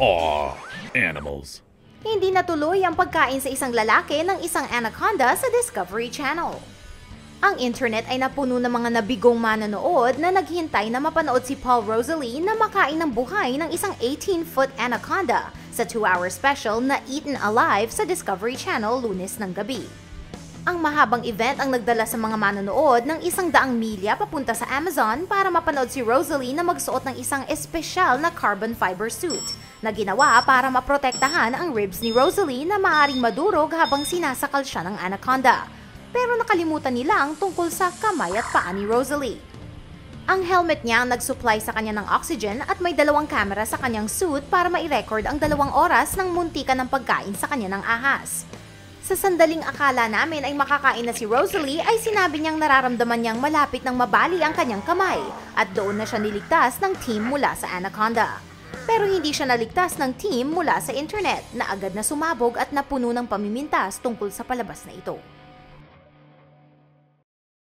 Aw, animals. Hindi natuloy ang pagkain sa isang lalaki ng isang anaconda sa Discovery Channel. Ang internet ay napuno ng mga nabigong manonood na naghintay na mapanood si Paul Rosalie na makain ng buhay ng isang 18-foot anaconda sa 2-hour special na Eaten Alive sa Discovery Channel lunes ng gabi. Ang mahabang event ang nagdala sa mga manonood ng isang daang milya papunta sa Amazon para mapanood si Rosalie na magsuot ng isang espesyal na carbon fiber suit na ginawa para maprotektahan ang ribs ni Rosalie na maaring madurog habang sinasakal siya ng anaconda. Pero nakalimutan nila ang tungkol sa kamay at paa ni Rosalie. Ang helmet niya ang nag-supply sa kanya ng oxygen at may dalawang camera sa kanyang suit para ma-record ang dalawang oras ng muntikan ng pagkain sa kanya ng ahas. Sa sandaling akala namin ay makakain na si Rosalie ay sinabi niyang nararamdaman niyang malapit ng mabali ang kanyang kamay at doon na siya niligtas ng team mula sa Anaconda. Pero hindi siya naligtas ng team mula sa internet na agad na sumabog at napuno ng pamimintas tungkol sa palabas na ito.